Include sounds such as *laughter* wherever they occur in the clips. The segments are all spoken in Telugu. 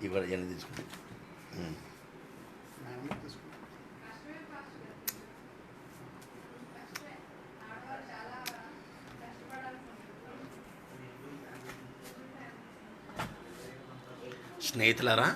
ఇవాళ ఇవన్నీ తీసుకుంటాం ఉమ్. తీసుకుంటాం స్నేహితులారా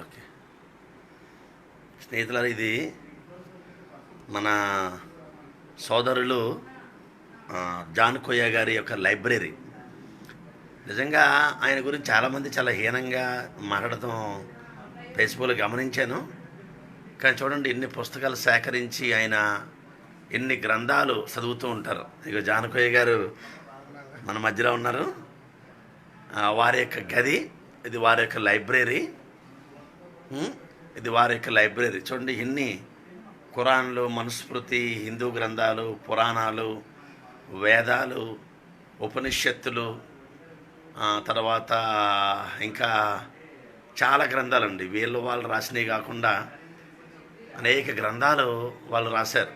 ఓకే. స్నేహితులారా ఇది మన సోదరులు జాన్ కొయ్య గారి యొక్క లైబ్రరీ. నిజంగా ఆయన గురించి చాలామంది చాలా హీనంగా మాట్లాడటం ఫేస్బుక్లో గమనించాను. కానీ చూడండి ఎన్ని పుస్తకాలు సేకరించి ఆయన ఎన్ని గ్రంథాలు చదువుతూ ఉంటారు. ఇక జానకోయ్య గారు మన మధ్యలో ఉన్నారు. వారి యొక్క గది ఇది వారి యొక్క లైబ్రరీ. ఇది వారి యొక్క లైబ్రరీ. చూడండి ఎన్ని ఖురాన్లు మనుస్మృతి హిందూ గ్రంథాలు పురాణాలు వేదాలు ఉపనిషత్తులు తర్వాత ఇంకా చాలా గ్రంథాలండి. వీళ్ళు వాళ్ళు రాసినవి కాకుండా అనేక గ్రంథాలు వాళ్ళు రాశారు.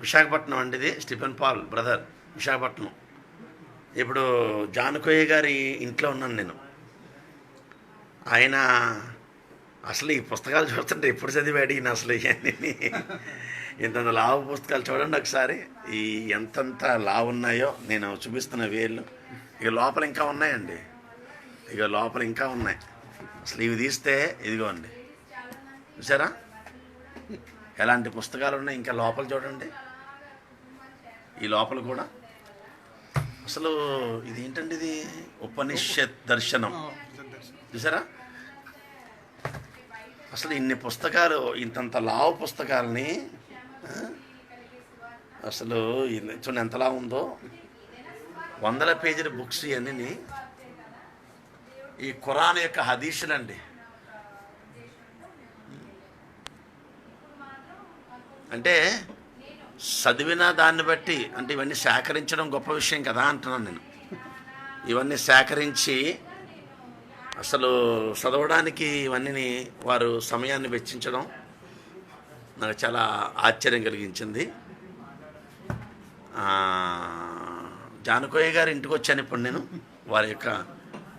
విశాఖపట్నం అండి ఇది స్టిఫెన్ పాల్ బ్రదర్ విశాఖపట్నం. ఇప్పుడు జానకోయ్య గారి ఇంట్లో ఉన్నాను నేను. ఆయన అసలు ఈ పుస్తకాలు చూస్తుంటే ఎప్పుడు చదివాడు ఈయన అసలు ఇవన్నీ ఇంతంత లావు పుస్తకాలు చూడండి ఒకసారి. ఈ ఎంతంత లావు ఉన్నాయో నేను చూపిస్తున్న వేళ్ళు. ఇక లోపల ఇంకా ఉన్నాయండి. ఇక లోపల ఇంకా ఉన్నాయి. అసలు ఇవి తీస్తే ఇదిగోండి. చూసారా? ఎలాంటి పుస్తకాలు ఉన్నాయి? ఇంకా లోపల చూడండి. ఈ లోపల కూడా అసలు ఇది ఏంటండి ఇది? ఉపనిషత్ దర్శనం. చూసారా? అసలు ఇన్ని పుస్తకాలు ఇంతంత లావు పుస్తకాలని అసలు చూడండి ఎంతలా ఉందో. వందల పేజీల బుక్స్ ఇవన్నీ. ఈ ఖురాన్ యొక్క హదీసులు అంటే చదివిన దాన్ని బట్టి అంటే ఇవన్నీ సేకరించడం గొప్ప విషయం కదా అంటున్నాను నేను. ఇవన్నీ సేకరించి అసలు చదవడానికి ఇవన్నీ వారు సమయాన్ని వెచ్చించడం నాకు చాలా ఆశ్చర్యం కలిగించింది. జానకోయ్య గారి ఇంటికి వచ్చాను ఇప్పుడు నేను. వారి యొక్క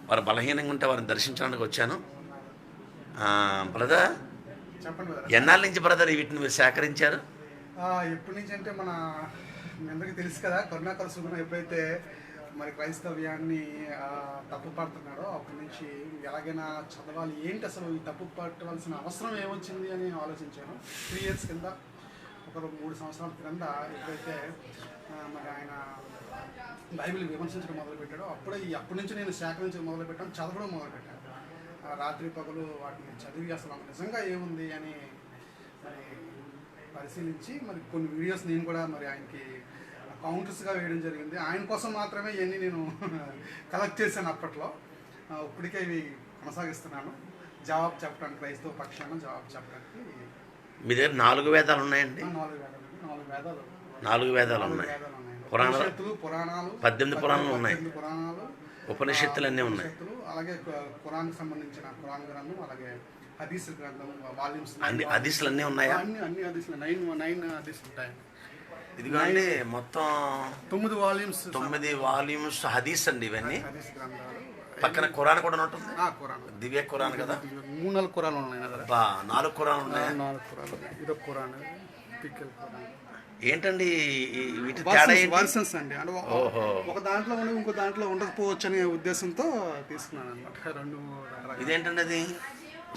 వారు బలహీనంగా ఉంటే వారిని దర్శించడానికి వచ్చాను. బ్రదర్. ఎన్నాళ్ళ నుంచి బ్రదర్ వీటిని మీరు సేకరించారు? ఎప్పటి నుంచి అంటే మన అందరికీ తెలుసు కదా కరుణాకర సుగుణ ఎప్పుడైతే మరి క్రైస్తవ్యాన్ని తప్పు పడుతున్నాడో అప్పటి నుంచి ఎలాగైనా చదవాలి. ఏంటి అసలు ఈ తప్పు పట్టవలసిన అవసరం ఏమొచ్చింది అని ఆలోచించాను. త్రీ ఇయర్స్ కింద ఒక మూడు సంవత్సరాల క్రింద ఎప్పుడైతే మరి ఆయన బైబిల్ విమర్శించడం మొదలుపెట్టాడో అప్పుడే అప్పటి నుంచి నేను సేకరించడం మొదలుపెట్టాను చదవడం మొదలుపెట్టాను. రాత్రి పగలు వాటిని చదివి అసలు నిజంగా ఏముంది అని మరి పరిశీలించి మరి కొన్ని వీడియోస్ నేను కూడా మరి ఆయనకి కౌంటర్స్గా వేయడం జరిగింది. ఆయన కోసం మాత్రమే ఇవన్నీ నేను *laughs* కలెక్ట్ చేశాను అప్పట్లో. ఇప్పటికే ఇవి కొనసాగిస్తున్నాను. జవాబు చెప్పడానికి క్రైస్తవ పక్షాన జవాబు చెప్పడానికి మీ దగ్గర నాలుగు వేదాలు ఉన్నాయండి? నాలుగు వేదాలు నాలుగు వేదాలు. నాలుగు వేదాలు ఉన్నాయి. పురాణాలు? పురాణాలు పద్దెనిమిది పురాణాలు ఉన్నాయి. పురాణాలు ఉపనిషత్తులు అన్నీ ఉన్నాయి. అలాగే కు- ఖురాన్కి సంబంధించిన ఖురాన్ గ్రంథం అలాగే హదీస్ గ్రంథం వాల్యూమ్స్ అన్ని హదీసులు అన్నీ ఉన్నాయా? అన్ని అన్ని హదీసులు నైన్ నైన్ హదీసులు ఉంటాయి. ఇదిగోండి మొత్తం తొమ్మిది వాల్యూమ్స్ తొమ్మిది వాల్యూమ్స్ హదీస్ అండి ఇవన్నీ. పక్కన ఖురాన్ కూడా ఉంటుంది ఖురాన్ దివ్య ఖురాన్ కదా? మూడు నాలుగు ఖురాన్లు ఉన్నాయి కదా నాలుగు ఖురాన్ ఉన్నాయా? నాలుగు ఉన్నాయి. ఇదొక ఖురాన్ పిక్కల్ ఖురాన్. ఏంటండి వీటి తేడా వర్సన్స్ అండి. అంటే ఒక- దాంట్లో ఉండి ఇంకో దాంట్లో ఉండకపోవచ్చు అనే ఉద్దేశంతో తీసుకున్నాను అనమాట రెండు ఇదేంటండి అది?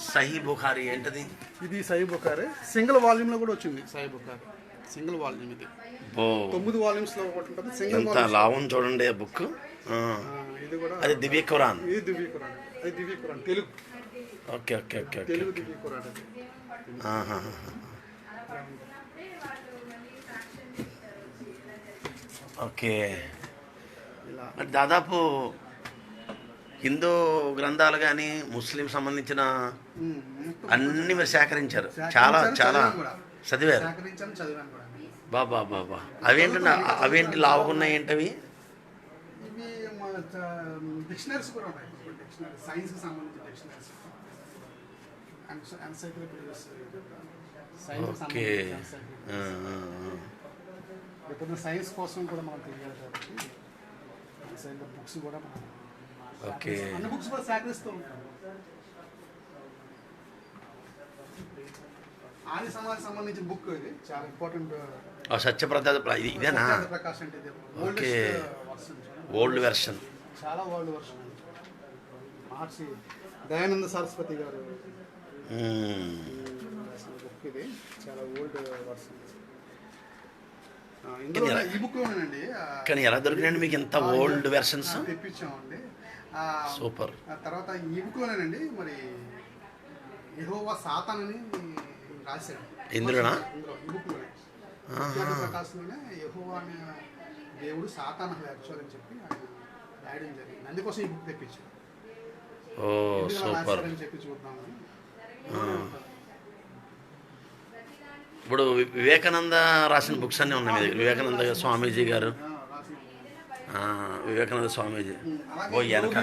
సహీ బుఖారి ఏంటది? ఇది సై బుకారే సింగిల్ వాల్యూమ్లో కూడా వచ్చింది. సై బుకార్ సింగిల్ వాల్యూమ్ ఇది. ఓ. తొమ్మిది వాల్యూమ్స్లో ఒకటి ఉంటుంది. సింగిల్ ఎంత లాభం చూడండి ఆ బుక్. ఆ, ఇది కూడా అది దివ్య ఖురాన్. ఇది దివ్య ఖురాన్. అది Divya Quran. Telugu. Okay okay okay okay Telugu Divya Quran అది. ఓకే. దాదాపు హిందూ గ్రంథాలు కానీ ముస్లిం సంబంధించిన అన్ని మీరు సేకరించారు. చాలా చాలా. చదివారు. బాబా బాబా అవేంటి అవేంటి లావుకున్నాయి ఏంటవి? Science okay. కోసం కూడా మనం తెలియాలి కాబట్టి బుక్స్ కూడా మనం ఓకే. అన్ని బుక్స్ కూడా సేకరిస్తూ ఉంటాం ఆది సమాజం సంబంధించిన బుక్ ఇది. చాలా ఇంపార్టెంట్ ప్ర- ఇది ఇదేనా? ప్రకాష్ అంటే ఇది. ఓకే. ఓల్డ్ వెర్షన్ చాలా ఓల్డ్ వర్షన్ మహర్షి దయానంద సరస్వతి గారు బుక్ ఇది. చాలా ఓల్డ్ వర్షన్ కానీ ఎలా దొరికినాయండి మీకు ఇంత ఓల్డ్ వెర్షన్స్ తెప్పించామండి. సూపర్. ఆ తర్వాత లోనేనండి మరి యెహోవా రాశాడు. ఇందులోనా? లోనే ఆహా. ప్రకాశంలోనే యెహోవా అనే దేవుడు సాతాన్ అసలు యాక్చువల్ అని చెప్పి ఆయన రాయడం జరిగింది. అందుకోసం ఈ బుక్ తెప్పించాడు. ఓ సూపర్. రాశారని చెప్పి చూద్దామని. ఇప్పుడు వివేకానంద రాసిన బుక్స్ అన్నీ ఉన్నాయి వివేకానంద స్వామీజీ గారు. వివేకానంద స్వామీజీ. ఓ వెనక.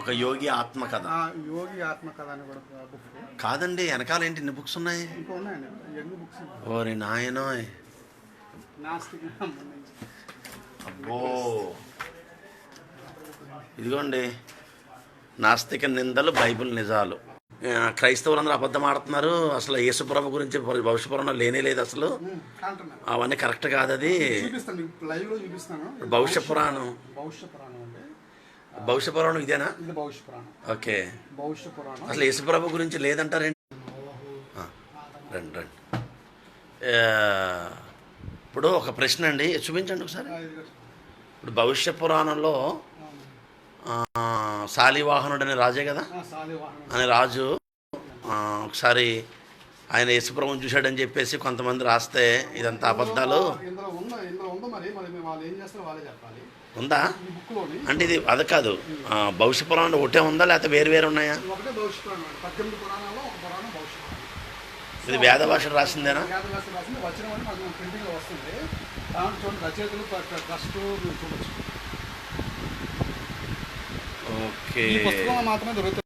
ఒక యోగి ఆత్మకథ. యోగి ఆత్మకథ అని కూడా కాదండి వెనకాల ఏంటి ఇన్ని బుక్స్ ఉన్నాయి? ఓరి సంబంధించి. అబ్బో. ఇదిగోండి నాస్తిక నిందలు బైబిల్ నిజాలు. క్రైస్తవులందరూ అబద్ధం ఆడుతున్నారు. అసలు యేసుప్రభు గురించి భవిష్యపురంలో లేనే లేదు అసలు. అవన్నీ కరెక్ట్ కాదు అది భవిష్య పురాణం భవిష్య పురాణం ఇదేనా? ఓకే. అసలు యేసుప్రభు గురించి లేదంటారేంటి? రండి రండి. ఇప్పుడు ఒక ప్రశ్న అండి. చూపించండి ఒకసారి. ఇప్పుడు భవిష్య పురాణంలో శాలివాహనుడు అనే రాజే కదా? అనే రాజు ఆ, ఒకసారి ఆయన యేసుప్రభుని చూశాడని చెప్పేసి కొంతమంది రాస్తే ఇదంతా అబద్ధాలు. ఉందా? అంటే ఇది అది కాదు. భవిష్య పురాణంలో ఒకటే ఉందా? లేకపోతే వేరు వేరు ఉన్నాయా? ఇది ఒకటే భవిష్య పురాణం అండి. ఓకే. ఈ పుస్తకంలో మాత్రమే దొరుకుతుంది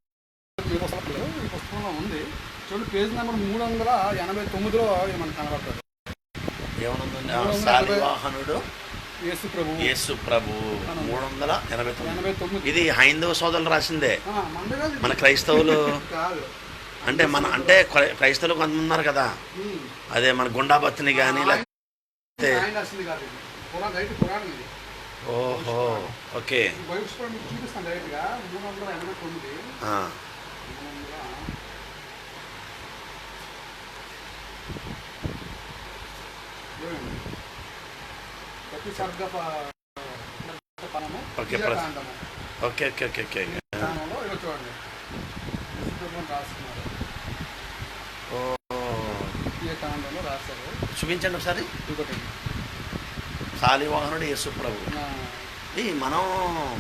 ఈ పుస్తకంలో ఈ పుస్తకంలో ఉంది. చూడండి పేజ్ నెంబర్ మూడు వందల ఎనభై తొమ్మిదిలో ఇది మనకు కనబడుతుంది. ఏమనుందండి? ఆ, శాలివాహనుడు యేసు ప్రభు. యేసు ప్రభు మూడు వందల ఎనభై తొమ్మిది ఇది హైందవ సోదరులు రాసిందే. మన క్రైస్తవులు *laughs* అంటే మన అంటే క్రై- క్రైస్తవులు కొంతమంది ఉన్నారు కదా. అదే మన గుండాబత్తిని కానీ లేకపోతే ఓహో ఓకే. బైబిల్ మీకు చూపిస్తాను డైరెక్ట్గా. మూడు వందల ఎనభై తొమ్మిది. ప్రతి okay, okay okay okay okay. చూడండి. రాస్తున్నారు. ఓ, రాశారు. చూపించండి ఒకసారి. ఇంకోటి శాలివాహనుడు యేసు ప్రభు ఆ, ఇది మనం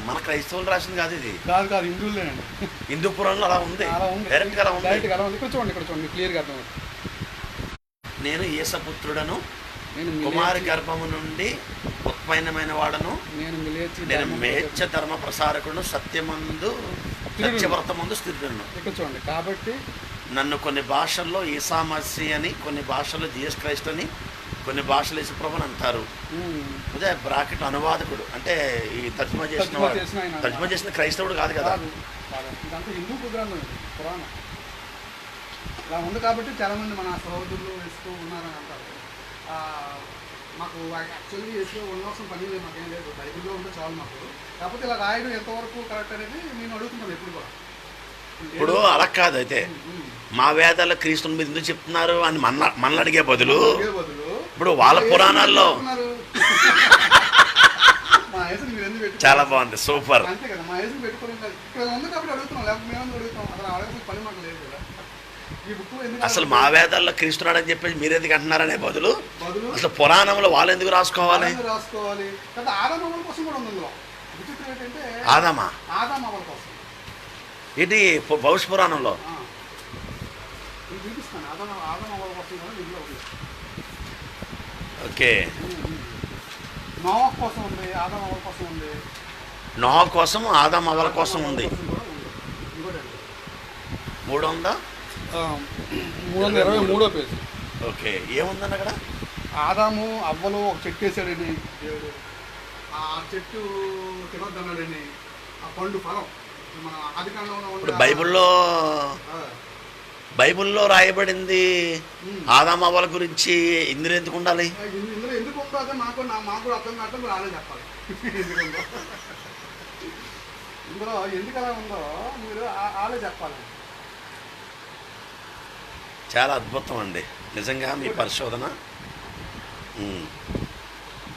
మన క్రైస్తవులు రాసింది కాదు ఇది. కాదు కాదు హిందువులేనండి హిందూ పురాణంలో అలా ఉంది. డైరెక్ట్ అలా ఉంది. అలా ఉంది. ఇక్కడ చూడండి ఇక్కడ చూడండి క్లియర్గా అర్థం నేను యేసపుత్రుడను నేను కుమారి గర్భము నుండి ఉత్పన్నమైన వాడను. నేను నేను ధర్మం మేచ్చ ధర్మ ప్రసారకుడు సత్యమందు సత్యవ్రతమందు స్థిరుడును. ఇక్కడ చూడండి కాబట్టి నన్ను కొన్ని భాషల్లో ఈసామసి అని కొన్ని భాషల్లో జీఎస్ క్రైస్ట్ అని కొన్ని భాషలు యేసుప్రభు అని అంటారు. అదే బ్రాకెట్ అనువాదకుడు. అంటే ఈ తర్జుమా చేసిన తర్జుమా వాడు. చేసిన ఆయన. తర్జుమా చేసిన క్రైస్తవుడు కాదు కదా. హిందూ గ్రంథం పురాణం. ఇలా ఉంది కాబట్టి చాలా మంది మన సహోదరులు వేస్తూ ఉన్నారని అంటారు. మాకు యాక్చువల్లీ వేసుకో ఉండవలసిన పని లేదు మాకేం లేదు. బైబిల్లో ఉంటే చాలు మాకు. కాకపోతే ఇలా రాయడం ఎంతవరకు కరెక్ట్ అనేది నేను అడుగుతున్నాను ఎప్పుడు కూడా. ఇప్పుడు అలా కాదు అయితే. మా వేదాల్లో క్రీస్తుని మీద ఎందుకు చెప్తున్నారు అని మన మనల్ని అడిగే బదులు బదులు. ఇప్పుడు వాళ్ళ పురాణాల్లో? చాలా బాగుంది సూపర్. అసలు మా వేదాల్లో క్రీస్తున్నాడు అని చెప్పేసి మీరు ఎందుకు అంటున్నారనే బదులు బదులు? అసలు పురాణంలో వాళ్ళు ఎందుకు రాసుకోవాలి? ఆదాము? రాసుకోవాలి కదా ఆదామవ్వల ఓకే. నోవా కోసం ఉంది ఆదాం కోసం ఉంది. కోసం ఆదాం అవల కోసం ఉంది. మూడు ఉందా. మూడు వందల ఇరవై మూడో. పేజీ. ఓకే. ఏముందండి అక్కడ? ఆదాము అవ్వలు ఒక చెట్టు వేసాడని దేవుడు ఆ చెట్టు తినొద్దన్నాడని ఆ పండు ఫలం. మన ఆది ఇప్పుడు బైబిల్లో బైబిల్లో రాయబడింది ఆదాం అవల గురించి ఇందులో ఎందుకు ఉండాలి? ఇందులో ఎందుకు ఉందో మీరు ఆడే చెప్పాలి. అలా ఉందో మీరు చాలా అద్భుతం అండి. నిజంగా మీ పరిశోధన.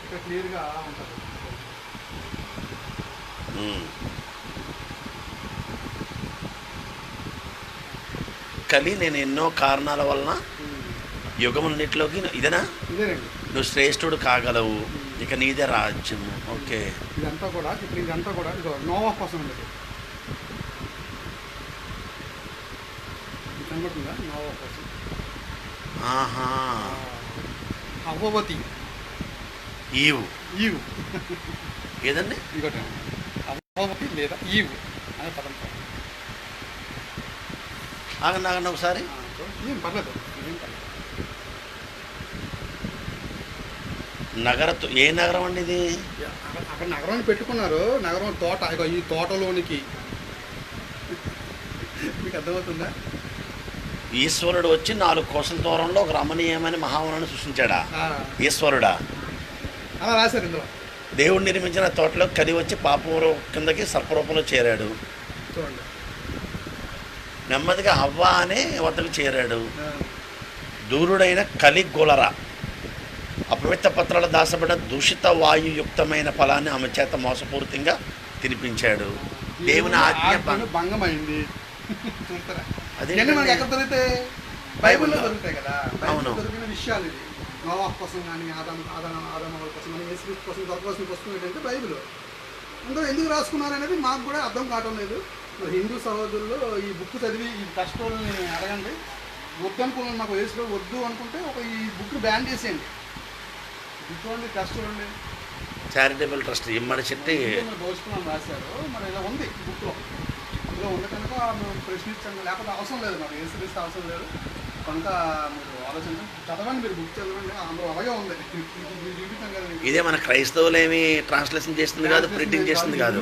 ఇక్కడ క్లియర్గా ఉంటుంది. కలి నేను ఎన్నో కారణాల వలన యుగములన్నిటిలోకి ఇదేనా? నువ్వు శ్రేష్ఠుడు కాగలవు. ఇక నీదే రాజ్యము ఓకే. ఇదంతా కూడా ఇప్పుడు ఇదంతా కూడా నోవా కోసం ఉండేది కనబడుతుందా? నోవా కోసం. ఆహా. అవ్వవతి. ఈవు. ఈవు. ఏదండి? ఇంకోటి అవ్వవతి లేదా ఈవు అనే పదం ఆగండి ఆగండి ఒకసారి. పర్లేదు. నగర ఏ నగరం అండి ఇది? అక్కడ నగరాన్ని పెట్టుకున్నారు. నగరం తోట ఈ తోటలోనికి. మీకు అర్థమవుతుందా? ఈశ్వరుడు వచ్చి నాలుగు కోసల దూరంలో ఒక రమణీయమైన మహావనాన్ని సృష్టించాడా? ఈశ్వరుడా? అలా రాశారు ఇందులో. దేవుడు నిర్మించిన తోటలో కలి వచ్చి పాపం కిందకి సర్పరూపంలో చేరాడు. చూడండి. నెమ్మదిగా హవ్వ అనే వద్దకు చేరాడు. దూరుడైన కలి గులర అపవిత్ర పత్రాలు దాచబడిన దూషిత వాయుయుక్తమైన ఫలాన్ని ఆమె చేత మోసపూరితంగా తినిపించాడు. దేవుని ఆజ్ఞ భంగమైంది. అవును. విషయాలు నోవాహ్ కోసం కానీ ఆదాం ఆదాం ఆదాం వాళ్ళ కోసం కానీ కోసం దొరకవలసిన పుస్తకం ఏంటంటే బైబిల్. అందులో ఎందుకు రాసుకున్నారు అనేది మాకు కూడా అర్థం కావటం లేదు. హిందూ సహోదరులు ఈ బుక్ చదివి ఈ కష్టోళ్ళని అడగండి. వద్దు అనుకున్నాను మాకు వేసుకో వద్దు అనుకుంటే ఒక ఈ బుక్ బ్యాన్ చేసేయండి. ఇటువంటి కష్టండి చారిటబుల్ ట్రస్ట్ ఇమ్మడి చెట్టి దోచుకున్నాం రాశారు. మరి ఇలా ఉంది బుక్లో. ఇందులో ఉంది కనుక మేము ప్రశ్నించండి. లేకపోతే అవసరం లేదు. మరి ఏసీ అవసరం లేదు. కనుక మీరు ఆలోచించండి. చదవండి మీరు బుక్ చదవండి. అందులో అలాగే ఉంది. కదా. ఇదే మన క్రైస్తవులేమి ట్రాన్స్లేషన్ చేస్తుంది కాదు ప్రింటింగ్ చేస్తుంది కాదు.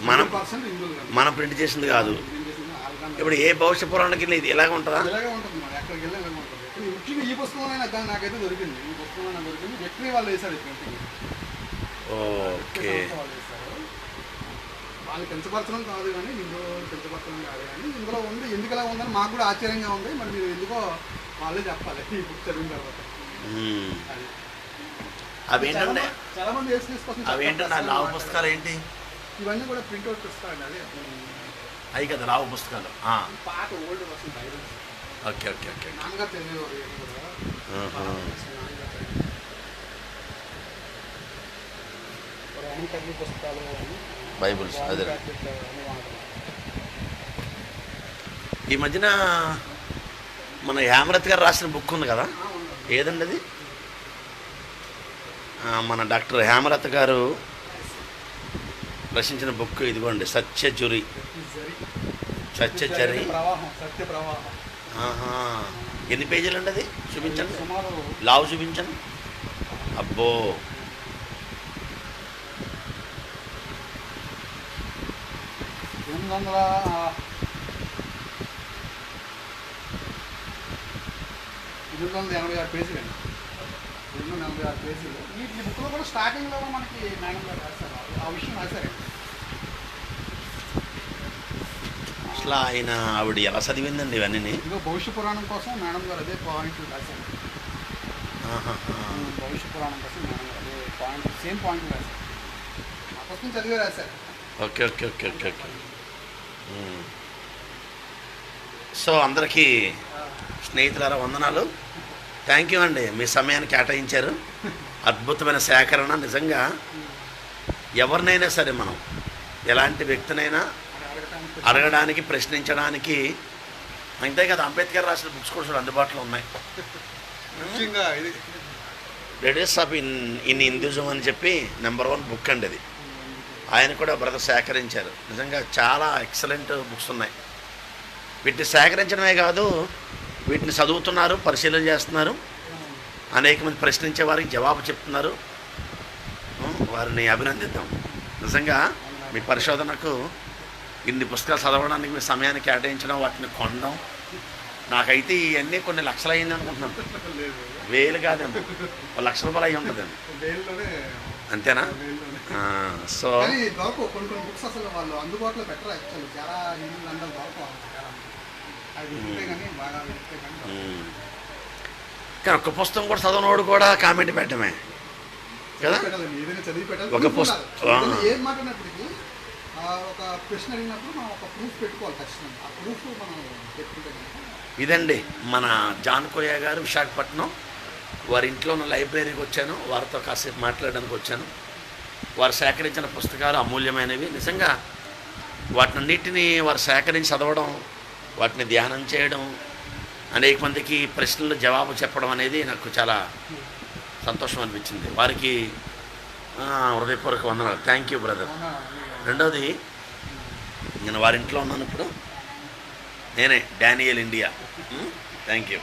మనం- 100% హిందువుల గ్రంథం. మనం ప్రింట్ చేసింది కాదు. చేసింది? ఇప్పుడు ఏ భవిష్య పురాణానికి ఇది ఇలాగ ఉంటుందా? ఇలాగే ఉంటుంది మరి? ఎక్కడికి వెళ్ళి ఇలాగే ఉంటుంది. ఇప్పుడు ఈ ముఖ్యంగా ఈ పుస్తకంలోనే నాకు నాకైతే దొరికింది. ఈ పుస్తకంలో నాకు దొరికింది. వ్యక్తి వాళ్ళు వేశారు ఓకే. వాళ్ళు పెంచపరచడం కాదు కానీ హిందూ పెంచపరచడం కాదు కానీ ఇందులో ఉంది ఎందుకు ఇలా ఉందని మాకు కూడా ఆశ్చర్యంగా ఉంది. మరి మీరు ఎందుకో వాళ్ళే చెప్పాలి ఈ బుక్ చదివిన తర్వాత. అవి ఏంటంటే చాలా- మంది వేసి తీసుకొచ్చిన అవి ఏంటంటే లావు పుస్తకాలు ఏంటి? ఇవన్నీ కూడా ప్రింట్అవుట్ ఇస్తారండి అది అవి. కదా లావు పుస్తకాలు. ఆ, పాత old version Bible okay okay okay. నాన్నగారు చదివేవారు ఇవన్నీ కూడా పుస్తకాలు అని. బైబుల్స్ అదే. ఈ మధ్యన మన యామరత్ గారు రాసిన బుక్ ఉంది కదా. ఏదండి అది? మన డాక్టర్ హేమలత గారు రచించిన బుక్ ఇదిగోండి సత్యజురి ఈ జరి. సత్యచరి సత్య ఆహా. ఎన్ని పేజీలు అండి అది? చూపించండి. లావు చూపించండి. అబ్బో. ఎనిమిది వందల ఎనిమిది వందల ఎనభై ఆరు పేజీలు అండి ఎనిమిది వందల ఎనభై ఆరు పేజీలు ఈ ఈ బుక్లో కూడా స్టార్టింగ్లో మనకి మేడం గారు రాశారు ఆ విషయం రాశారండి అసలు ఆయన ఆవిడ ఎలా చదివిందండి ఇవన్నీ ఇదిగో భవిష్య పురాణం కోసం మేడం గారు అదే పాయింట్ రాశారు భవిష్య పురాణం కోసం మేడం గారు అదే పాయింట్ సేమ్ పాయింట్ రాశారు ఆ పుస్తకం చదివే రాశారు okay okay okay okay okay. So అందరికీ స్నేహితులారా వందనాలు. థ్యాంక్ యూ అండి. మీ సమయాన్ని కేటాయించారు. అద్భుతమైన సేకరణ. నిజంగా ఎవరినైనా సరే మనం ఎలాంటి వ్యక్తినైనా అడగడానికి ప్రశ్నించడానికి అంతే కదా అంబేద్కర్ రాసిన బుక్స్ కూడా అందుబాటులో ఉన్నాయి. Radius of in in Hinduism అని చెప్పి నెంబర్ వన్ బుక్ అండి అది. ఆయన కూడా బ్రదర్ సేకరించారు. నిజంగా చాలా ఎక్సలెంట్ బుక్స్ ఉన్నాయి. వీటిని సేకరించడమే కాదు వీటిని చదువుతున్నారు పరిశీలన చేస్తున్నారు. అనేక మంది ప్రశ్నించే వారికి జవాబు చెప్తున్నారు. వారిని అభినందిద్దాం. నిజంగా మీ పరిశోధనకు ఇన్ని పుస్తకాలు చదవడానికి మీ సమయాన్ని కేటాయించడం వాటిని కొనడం నాకైతే ఇవన్నీ కొన్ని లక్షలు అయింది అనుకుంటున్నాను వేలు కాదండి. ఒక లక్ష రూపాయలు అయి ఉంటుందండి అంతేనా? సో కానీ ఒక్క పుస్తకం కూడా చదవనోడు కూడా కామెంట్ పెట్టడమే. కదా? ఒక Proof పుస్త- ఉండాలి. ఏదైనా ఆ. ఏం మాట్లాడినప్పటికీ ఒక ప్రశ్న అడిగినప్పుడు మనం ఒక ప్రూఫ్ పెట్టుకోవాలి ఖచ్చితంగా. ఆ ప్రూఫ్ మనం పెట్టుకుంటే ఇదండి మన జాన్ కోయ గారు విశాఖపట్నం వారి ఇంట్లో ఉన్న లైబ్రరీకి వచ్చాను వారితో కాసేపు మాట్లాడడానికి వచ్చాను. వారు సేకరించిన పుస్తకాలు అమూల్యమైనవి. నిజంగా వాటినన్నిటినీ వారు సేకరించి చదవడం వాటిని ధ్యానం చేయడం అనేక మందికి ప్రశ్నలు జవాబు చెప్పడం అనేది నాకు చాలా సంతోషం అనిపించింది. వారికి హృదయపూర్వక వందనాలు. థ్యాంక్ యూ బ్రదర్ రెండవది నేను వారింట్లో ఉన్నాను ఇప్పుడు. నేనే Daniel India. Hmm? Thank you